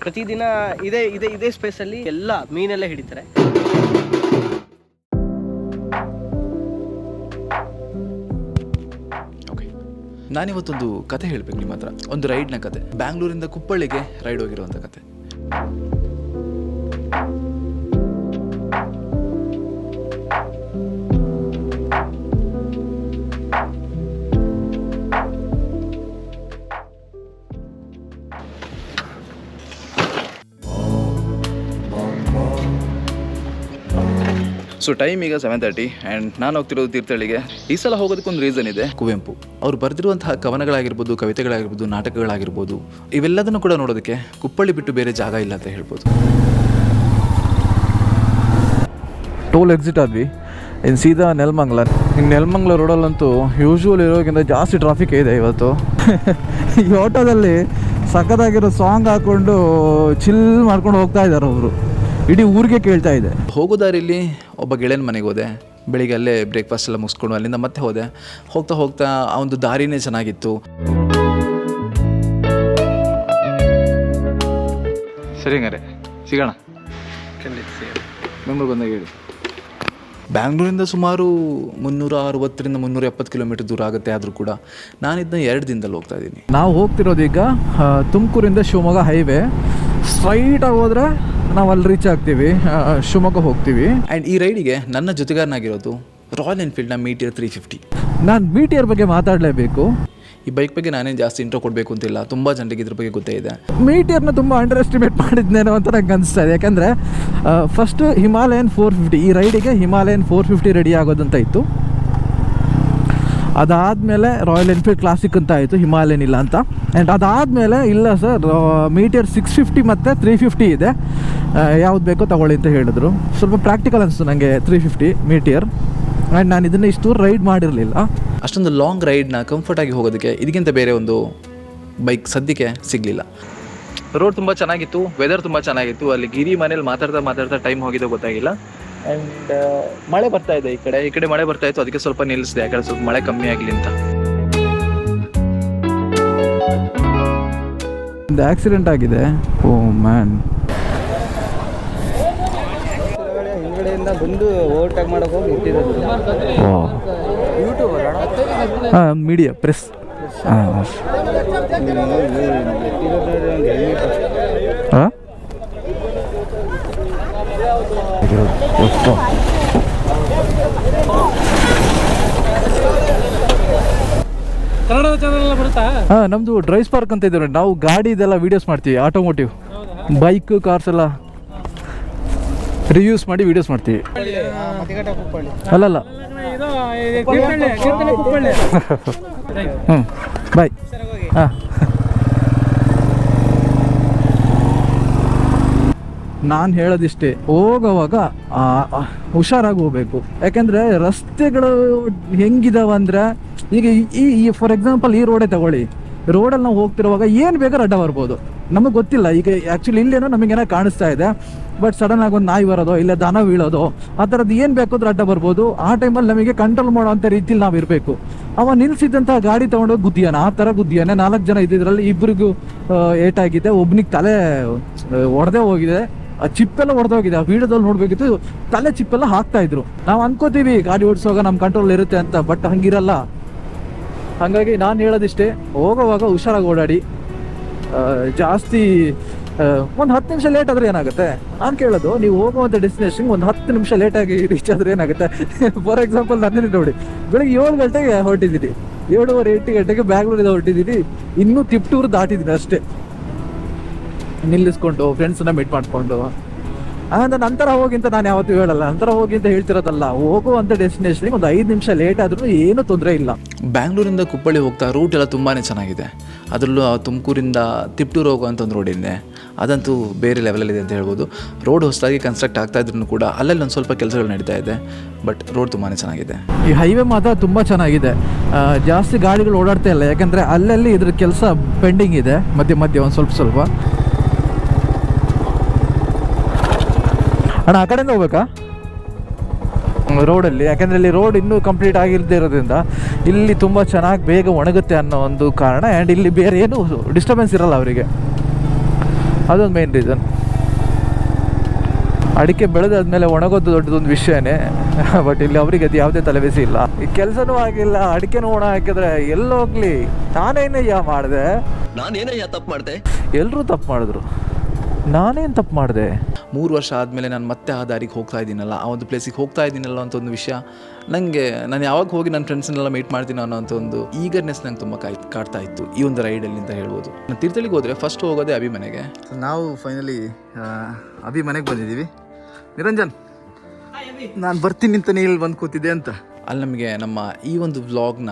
ಪ್ರತಿದಿನ ಇದೇ ಇದೇ ಇದೇ ಸ್ಪೇಸಲ್ಲಿ ಎಲ್ಲ ಮೀನೆಲ್ಲ ಹಿಡಿತಾರೆ. ನಾನಿವತ್ತೊಂದು ಕತೆ ಹೇಳ್ಬೇಕು ನಿಮ್ಮ ಹತ್ರ. ಒಂದು ರೈಡ್ನ ಕತೆ. ಬ್ಯಾಂಗ್ಳೂರಿಂದ ಕುಪ್ಪಳ್ಳಿಗೆ ರೈಡ್ ಹೋಗಿರುವಂಥ ಕತೆ. ಸೊ ಟೈಮ್ ಈಗ ಸೆವೆನ್ ತರ್ಟಿ ಆ್ಯಂಡ್ ನಾನು ಹೋಗ್ತಿರೋದು ತೀರ್ಥಹಳ್ಳಿಗೆ. ಈ ಸಲ ಹೋಗೋದಕ್ಕೊಂದು ರೀಸನ್ ಇದೆ. ಕುವೆಂಪು. ಅವ್ರು ಬರೆದಿರುವಂತಹ ಕವನಗಳಾಗಿರ್ಬೋದು ಕವಿತೆಗಳಾಗಿರ್ಬೋದು ನಾಟಕಗಳಾಗಿರ್ಬೋದು ಇವೆಲ್ಲದನ್ನು ಕೂಡ ನೋಡೋದಕ್ಕೆ ಕುಪ್ಪಳ್ಳಿ ಬಿಟ್ಟು ಬೇರೆ ಜಾಗ ಇಲ್ಲ ಅಂತ ಹೇಳ್ಬೋದು. ಟೋಲ್ ಎಕ್ಸಿಟ್ ಆದ್ವಿ. ಇನ್ನು ಸೀದಾ ನೆಲಮಂಗ್ಲ. ಇನ್ನು ನೆಲಮಂಗ್ಲ ರೋಡಲ್ಲಂತೂ ಯೂಶುವಲ್ ಇರೋಕ್ಕಿಂತ ಜಾಸ್ತಿ ಟ್ರಾಫಿಕ್ ಇದೆ ಇವತ್ತು. ಈ ಆಟೋದಲ್ಲಿ ಸಖತ್ತಾಗಿರೋ ಸಾಂಗ್ ಹಾಕ್ಕೊಂಡು ಚಿಲ್ ಮಾಡ್ಕೊಂಡು ಹೋಗ್ತಾ ಇದ್ದಾರೆ ಅವರು. ಇಡೀ ಊರಿಗೆ ಕೇಳ್ತಾ ಇದೆ. ಹೋಗೋ ದಾರಿಲಿ ಒಬ್ಬ ಗೆಳೆಯನ ಮನೆಗೆ ಹೋದೆ. ಬೆಳಿಗ್ಗೆ ಅಲ್ಲೇ ಬ್ರೇಕ್ಫಾಸ್ಟ್ ಎಲ್ಲ ಮುಗಿಸ್ಕೊಂಡು ಅಲ್ಲಿಂದ ಮತ್ತೆ ಹೋದೆ. ಹೋಗ್ತಾ ಹೋಗ್ತಾ ಆ ಒಂದು ದಾರಿನೇ ಚೆನ್ನಾಗಿತ್ತು. ಸರಿ ಹಂಗಾರೆ ಸಿಗೋಣ. ಖಂಡಿತ ಬೆಂಗಳೂರು ಬಂದಾಗ ಹೇಳಿ. ಬ್ಯಾಂಗ್ಳೂರಿಂದ ಸುಮಾರು ಮುನ್ನೂರ ಅರವತ್ತರಿಂದ ಮುನ್ನೂರ ಎಪ್ಪತ್ತು ಕಿಲೋಮೀಟರ್ ದೂರ ಆಗುತ್ತೆ ಆದರೂ ಕೂಡ ನಾನು ಇದನ್ನ ಎರಡು ದಿನದಲ್ಲಿ ಹೋಗ್ತಾ ಇದ್ದೀನಿ. ನಾವು ಹೋಗ್ತಿರೋದು ಈಗ ತುಮಕೂರಿಂದ ಶಿವಮೊಗ್ಗ ಹೈವೇ. ಸ್ಟ್ರೈಟಾಗಿ ಹೋದ್ರೆ ನಾವು ಅಲ್ಲಿ ರೀಚ್ ಆಗ್ತೀವಿ ಶಿವಮೊಗ್ಗ ಹೋಗ್ತೀವಿ. ಆ್ಯಂಡ್ ಈ ರೈಡಿಗೆ ನನ್ನ ಜೊತೆಗಾರನಾಗಿರೋದು ರಾಯಲ್ ಎನ್ಫೀಲ್ಡ್ನ ಮೀಟಿಯರ್ ತ್ರೀ ಫಿಫ್ಟಿ ನಾನು ಮೀಟಿಯರ್ ಬಗ್ಗೆ ಮಾತಾಡಲೇಬೇಕು. ಈ ಬೈಕ್ ಬಗ್ಗೆ ನಾನೇನು ಜಾಸ್ತಿ ಇಂಟ್ರೋ ಕೊಡಬೇಕು ಅಂತಿಲ್ಲ. ತುಂಬ ಜನರಿಗೆ ಇದ್ರ ಬಗ್ಗೆ ಗೊತ್ತೇ ಇದೆ. ಮೀಟಿಯರ್ನ ತುಂಬ ಅಂಡರ್ ಎಸ್ಟಿಮೇಟ್ ಮಾಡಿದ್ನೇನೋ ಅಂತ ನಂಗೆ ಅನಿಸ್ತಾ ಇದೆ. ಯಾಕಂದರೆ ಫಸ್ಟು ಹಿಮಾಲಯನ್ ಫೋರ್ ಫಿಫ್ಟಿ ಈ ರೈಡಿಗೆ ಹಿಮಾಲಯನ್ ಫೋರ್ ಫಿಫ್ಟಿ ರೆಡಿ ಆಗೋದಂತ ಇತ್ತು. ಅದಾದಮೇಲೆ ರಾಯಲ್ ಎನ್ಫೀಲ್ಡ್ ಕ್ಲಾಸಿಕ್ ಅಂತ ಆಯಿತು ಹಿಮಾಲಯನ್ ಇಲ್ಲ ಅಂತ. ಆ್ಯಂಡ್ ಅದಾದಮೇಲೆ, ಇಲ್ಲ ಸರ್ ಮೀಟಿಯರ್ ಸಿಕ್ಸ್ ಫಿಫ್ಟಿ ಮತ್ತು ತ್ರೀ ಫಿಫ್ಟಿ ಇದೆ. ಯಾವ್ದು ಬೇಕೋ ತಗೊಳ್ಳಿ ಅಂತ ಹೇಳಿದ್ರು. ಸ್ವಲ್ಪ ಪ್ರಾಕ್ಟಿಕಲ್ ಅನಿಸ್ತು ನನಗೆ ತ್ರೀ ಫಿಫ್ಟಿ ಮೀಟಿಯರ್ ಆ್ಯಂಡ್ ನಾನು ಇದನ್ನು ಇಷ್ಟು ರೈಡ್ ಮಾಡಿರಲಿಲ್ಲ. ಅಷ್ಟೊಂದು ಲಾಂಗ್ ರೈಡ್ನ ಕಂಫರ್ಟಾಗಿ ಹೋಗೋದಕ್ಕೆ ಇದಕ್ಕಿಂತ ಬೇರೆ ಒಂದು ಬೈಕ್ ಸದ್ಯಕ್ಕೆ ಸಿಗಲಿಲ್ಲ. ರೋಡ್ ತುಂಬ ಚೆನ್ನಾಗಿತ್ತು ವೆದರ್ ತುಂಬ ಚೆನ್ನಾಗಿತ್ತು ಅಲ್ಲಿ ಗಿರಿ ಮನೇಲಿ ಮಾತಾಡ್ತಾ ಮಾತಾಡ್ತಾ ಟೈಮ್ ಹೋಗಿದ್ದು ಗೊತ್ತಾಗಿಲ್ಲ. ಆ್ಯಂಡ್ ಮಳೆ ಬರ್ತಾ ಇದೆ ಈ ಕಡೆ. ಈ ಕಡೆ ಮಳೆ ಬರ್ತಾ ಇತ್ತು ಅದಕ್ಕೆ ಸ್ವಲ್ಪ ನಿಲ್ಲಿಸಿದೆ ಯಾಕಂದ್ರೆ ಸ್ವಲ್ಪ ಮಳೆ ಕಮ್ಮಿ ಆಗಲಿ ಅಂತ. ಒಂದು ಆಕ್ಸಿಡೆಂಟ್ ಆಗಿದೆ. ಓ ಮ್ಯಾನ್ ಬಂದು ಓವರ್ಟೇಕ್ ಮಾಡಕ್ ಹೋಗಿ ಇಟ್ಟಿರೋದು ಹಾಂ ಮೀಡಿಯಾ ಪ್ರೆಸ್ ಹಾಂ ಹಾಂ. ಬರುತ್ತಾ? ಹಾಂ ನಮ್ಮದು ಡ್ರೈವ್ ಸ್ಪಾರ್ಕ್ ಅಂತ ಇದ್ದೀವಿ ನಾವು ಗಾಡಿ ಇದೆಲ್ಲ ವೀಡಿಯೋಸ್ ಮಾಡ್ತೀವಿ ಆಟೋಮೋಟಿವ್ ಬೈಕ್ ಕಾರ್ಸ್ ಎಲ್ಲ. ರಿವ್ಯೂಸ್ ಮಾಡಿ ವಿಡಿಯೋಸ್ ಮಾಡ್ತೀವಿ. ಅಲ್ಲಲ್ಲ. ಹ್ಞೂ ಬಾಯ್ ಹಾಂ. ನಾನು ಹೇಳೋದಿಷ್ಟೇ, ಹೋಗೋವಾಗ ಹುಷಾರಾಗಿ ಹೋಗ್ಬೇಕು. ಯಾಕೆಂದರೆ ರಸ್ತೆಗಳು ಹೆಂಗಿದಾವೆ ಅಂದರೆ, ಈಗ ಈ ಫಾರ್ ಎಕ್ಸಾಂಪಲ್ ಈ ರೋಡೇ ತಗೊಳ್ಳಿ. ರೋಡಲ್ಲಿ ನಾವು ಹೋಗ್ತಿರುವಾಗ ಏನು ಬೇಕಾದ್ರೆ ಅಡ್ಡ ಬರ್ಬೋದು? ನಮಗೆ ಗೊತ್ತಿಲ್ಲ. ಈಗ ಆ್ಯಕ್ಚುಲಿ ಇಲ್ಲೇನೋ ನಮಗೇನೋ ಕಾಣಿಸ್ತಾ ಇದೆ. ಬಟ್ ಸಡನ್ ಆಗಿ ಒಂದು ನಾಯಿ ಬರೋದು, ಇಲ್ಲ ದನ ಬೀಳೋದು ಆ ಥರದ್ದು ಏನು ಬೇಕಾದ್ರೂ ಅಡ್ಡ ಬರ್ಬೋದು. ಆ ಟೈಮಲ್ಲಿ ನಮಗೆ ಕಂಟ್ರೋಲ್ ಮಾಡೋ ಅಂಥ ರೀತಿಲಿ ನಾವು ಇರಬೇಕು. ಅವ ನಿಲ್ಸಿದ್ದಂಥ ಗಾಡಿ ತೊಗೊಂಡೋಗಿ ಗುದ್ದಿಯಾನ? ಆ ಥರ ಗುದ್ದಿಯಾನೆ? ನಾಲ್ಕು ಜನ ಇದ್ದಿದ್ರಲ್ಲಿ ಇಬ್ಬರಿಗೂ ಏಟಾಗಿದೆ. ಒಬ್ನಿಗೆ ತಲೆ ಒಡೆದೇ ಹೋಗಿದೆ. ಆ ಚಿಪ್ಪೆಲ್ಲ ಹೊಡೆದೋಗಿದೆ ಆ ವೀಡಿಯೋದಲ್ಲಿ ನೋಡಬೇಕಿತ್ತು. ತಲೆ ಚಿಪ್ಪೆಲ್ಲ ಹಾಕ್ತಾ ಇದ್ರು. ನಾವು ಅನ್ಕೋತೀವಿ, ಗಾಡಿ ಓಡಿಸುವಾಗ ನಮ್ಮ ಕಂಟ್ರೋಲ್ ಇರುತ್ತೆ ಅಂತ ಬಟ್ ಹಂಗಿರಲ್ಲ. ಹಾಗಾಗಿ ನಾನು ಹೇಳೋದಿಷ್ಟೇ, ಹೋಗೋವಾಗ ಹುಷಾರಾಗಿ ಓಡಾಡಿ ಜಾಸ್ತಿ ಒಂದು ಹತ್ತು ನಿಮಿಷ ಲೇಟ್ ಆದರೆ ಏನಾಗುತ್ತೆ? ನಾನು ಕೇಳೋದು, ನೀವು ಹೋಗುವಂಥ ಡೆಸ್ಟಿನೇಷನ್ ಒಂದು ಹತ್ತು ನಿಮಿಷ ಲೇಟಾಗಿ ರೀಚ್ ಆದರೆ ಏನಾಗುತ್ತೆ? ಫಾರ್ ಎಕ್ಸಾಂಪಲ್ ನನ್ನೇ ನೋಡಿ, ಬೆಳಗ್ಗೆ ಏಳು ಗಂಟೆಗೆ ಹೊರಟಿದ್ದೀನಿ, ಏಳುವರೆ ಎಂಟು ಗಂಟೆಗೆ ಬ್ಯಾಂಗ್ಳೂರಿಂದ ಹೊರಟಿದ್ದೀನಿ, ಇನ್ನೂ ತಿಪ್ಟೂರು ದಾಟಿದ್ದೀನಿ ಅಷ್ಟೇ. ನಿಲ್ಲಿಸ್ಕೊಂಡು ಫ್ರೆಂಡ್ಸನ್ನ ಮೀಟ್ ಮಾಡಿಕೊಂಡು. ಹಂಗಂತ ನಂತರ ಹೋಗಿ ಅಂತ ನಾನು ಯಾವತ್ತೂ ಹೇಳಲ್ಲ. ನಂತರ ಹೋಗಿ ಅಂತ ಹೇಳ್ತಿರೋದಲ್ಲ. ಹೋಗುವಂತ ಡೆಸ್ಟಿನೇಷನ್ಗೆ ಒಂದು ಐದು ನಿಮಿಷ ಲೇಟ್ ಆದ್ರೂ ಏನು ತೊಂದರೆ ಇಲ್ಲ. ಬ್ಯಾಂಗ್ಳೂರಿಂದ ಕುಪ್ಪಳ್ಳಿ ಹೋಗ್ತಾ ರೂಟ್ ಎಲ್ಲ ತುಂಬಾ ಚೆನ್ನಾಗಿದೆ. ಅದರಲ್ಲೂ ತುಮಕೂರಿಂದ ತಿಪ್ಟೂರು ಹೋಗುವಂಥ ಒಂದು ರೋಡ್ ಇದೆ. ಅದಂತೂ ಬೇರೆ ಲೆವೆಲಲ್ಲಿದೆ ಅಂತ ಹೇಳ್ಬೋದು. ರೋಡ್ ಹೊಸದಾಗಿ ಕನ್ಸ್ಟ್ರಕ್ಟ್ ಆಗ್ತಾ ಇದ್ರೂ ಕೂಡ ಅಲ್ಲಲ್ಲಿ ಒಂದು ಸ್ವಲ್ಪ ಕೆಲಸಗಳು ನಡೀತಾ ಇದೆ. ಬಟ್ ರೋಡ್ ತುಂಬಾ ಚೆನ್ನಾಗಿದೆ. ಈ ಹೈವೇ ಮಾತ್ರ ತುಂಬ ಚೆನ್ನಾಗಿದೆ. ಜಾಸ್ತಿ ಗಾಡಿಗಳು ಓಡಾಡ್ತಾ ಇಲ್ಲ. ಯಾಕಂದರೆ ಅಲ್ಲಲ್ಲಿ ಇದ್ರ ಕೆಲಸ ಪೆಂಡಿಂಗ್ ಇದೆ. ಮಧ್ಯೆ ಮಧ್ಯ ಒಂದು ಸ್ವಲ್ಪ ಸ್ವಲ್ಪ. ಅಣ್ಣ ಆ ಕಡೆಯಿಂದ ಹೋಗ್ಬೇಕಾ? ರೋಡಲ್ಲಿ ಯಾಕೆಂದರೆ ಇಲ್ಲಿ ರೋಡ್ ಇನ್ನೂ ಕಂಪ್ಲೀಟ್ ಆಗಿರದೇ ಇರೋದ್ರಿಂದ ಇಲ್ಲಿ ತುಂಬ ಚೆನ್ನಾಗಿ ಬೇಗ ಒಣಗುತ್ತೆ ಅನ್ನೋ ಒಂದು ಕಾರಣ ಆ್ಯಂಡ್ ಇಲ್ಲಿ ಬೇರೆ ಏನು ಡಿಸ್ಟರ್ಬೆನ್ಸ್ ಇರಲ್ಲ ಅವರಿಗೆ. ಅದೊಂದು ಮೇನ್ ರೀಸನ್ ಅಡಿಕೆ ಬೆಳೆದಾದ್ಮೇಲೆ ಒಣಗೋದು ದೊಡ್ಡದೊಂದು ವಿಷಯನೇ ಬಟ್ ಇಲ್ಲಿ ಅವರಿಗೆ ಅದು ಯಾವುದೇ ತಲೆಬೇಸಿ ಇಲ್ಲ. ಈ ಕೆಲಸನೂ ಆಗಿಲ್ಲ ಅಡಿಕೆನೂ ಒಣ ಹಾಕಿದ್ರೆ ಎಲ್ಲೋಗ್ಲಿ ನಾನೇನಯ್ಯ ಮಾಡಿದೆ? ನಾನೇನಯ್ಯ ತಪ್ಪು ಮಾಡಿದೆ? ಎಲ್ಲರೂ ತಪ್ಪು ಮಾಡಿದ್ರು. ನಾನೇನು ತಪ್ಪು ಮಾಡಿದೆ? ಮೂರು ವರ್ಷ ಆದಮೇಲೆ ನಾನು ಮತ್ತೆ ಆ ದಾರಿಗೆ ಹೋಗ್ತಾ ಇದ್ದೀನಲ್ಲ ಆ ಒಂದು ಪ್ಲೇಸಿಗೆ ಹೋಗ್ತಾ ಇದ್ದೀನಲ್ಲ ಅಂತ ಒಂದು ವಿಷಯ ನನಗೆ ನಾನು ಯಾವಾಗ ಹೋಗಿ ನನ್ನ ಫ್ರೆಂಡ್ಸ್ನೆಲ್ಲ ಮೀಟ್ ಮಾಡ್ತೀನಿ ಅನ್ನೋ ಅಂತ ಒಂದು ಈಗರ್ನೆಸ್ ನಂಗೆ ತುಂಬ ಕಾಯ್ ಕಾಡ್ತಾ ಇತ್ತು ಈ ಒಂದು ರೈಡಲ್ಲಿ ಅಂತ ಹೇಳ್ಬೋದು. ನಾನು ತೀರ್ಥಳಿಗೆ ಹೋದರೆ ಫಸ್ಟ್ ಹೋಗೋದೇ ಅಭಿ ಮನೆಗೆ. ನಾವು ಫೈನಲಿ ಅಭಿ ಮನೆಗೆ ಬಂದಿದ್ದೀವಿ. ನಿರಂಜನ್ ನಾನು ಬರ್ತೀನಿ ಅಂತ ಇಲ್ಲಿ ಬಂದು ಕೂತಿದ್ದೆ ಅಂತ. ಅಲ್ಲಿ ನಮಗೆ ನಮ್ಮ ಈ ಒಂದು ವ್ಲಾಗ್ನ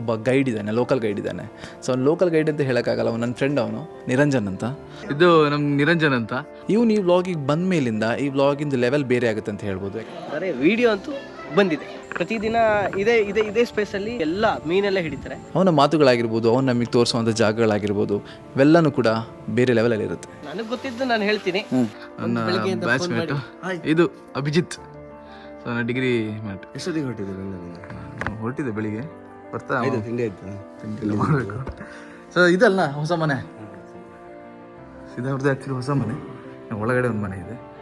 ಒಬ್ಬ ಗೈಡ್ ಇದ್ದಾನೆ ಲೋಕಲ್ ಗೈಡ್ ಇದ್ದಾನೆ. ಸೊ ಅವ್ನು ಲೋಕಲ್ ಗೈಡ್ ಅಂತ ಹೇಳೋಕ್ಕಾಗಲ್ಲ ಅವ್ನು ನನ್ನ ಫ್ರೆಂಡ್ ಅವನು ನಿರಂಜನ್ ಅಂತ. ಇದು ನಮ್ಮ ನಿರಂಜನ್ ಅಂತ. ಇವನು ಈ ವ್ಲಾಗಿಗೆ ಬಂದ ಮೇಲಿಂದ ಈ ವ್ಲಾಗಿಂದು ಲೆವೆಲ್ ಬೇರೆ ಆಗುತ್ತೆ ಅಂತ ಹೇಳ್ಬೋದು. ಅಂದರೆ ವಿಡಿಯೋ ಅಂತೂ ಬಂದಿದೆ. ಪ್ರತಿದಿನ ಇದೇ ಇದೇ ಇದೇ ಸ್ಪೇಸಲ್ಲಿ ಎಲ್ಲ ಮೀನೆಲ್ಲ ಹಿಡಿತಾರೆ. ಅವನ ಮಾತುಗಳಾಗಿರ್ಬೋದು ಅವ್ನು ನಮಗೆ ತೋರಿಸುವಂಥ ಜಾಗಗಳಾಗಿರ್ಬೋದು ಇವೆಲ್ಲನೂ ಕೂಡ ಬೇರೆ ಲೆವೆಲಲ್ಲಿ ಇರುತ್ತೆ. ನನಗೆ ಗೊತ್ತಿದ್ದು ನಾನು ಹೇಳ್ತೀನಿ. ನನ್ನ ಬ್ಯಾಚ್ಮೇಟ್ ಇದು ಅಭಿಜಿತ್. ಸೊ ಡಿಗ್ರಿ ಮ್ಯಾಟ್ ಎಷ್ಟೊತ್ತಿಗೆ ಹೊರಟಿದ್ದೀರಿ ಹೊರಟಿದೆ ಬೆಳಿಗ್ಗೆ. ಬರ್ತಾ ತಿಂಡಿ ಆಯ್ತು? ತಿಂಡಿಲ್ಲ ಮಾಡಬೇಕು. ಸೊ ಇದಲ್ಲ ಹೊಸ ಮನೆ? ಸಿದ್ಧಾರ್ಥ ಆ್ಯಕ್ಚುಲಿ ಹೊಸ ಮನೆ. ಒಳಗಡೆ ಒಂದು ಮನೆ ಇದೆ. ಆಯ್ತು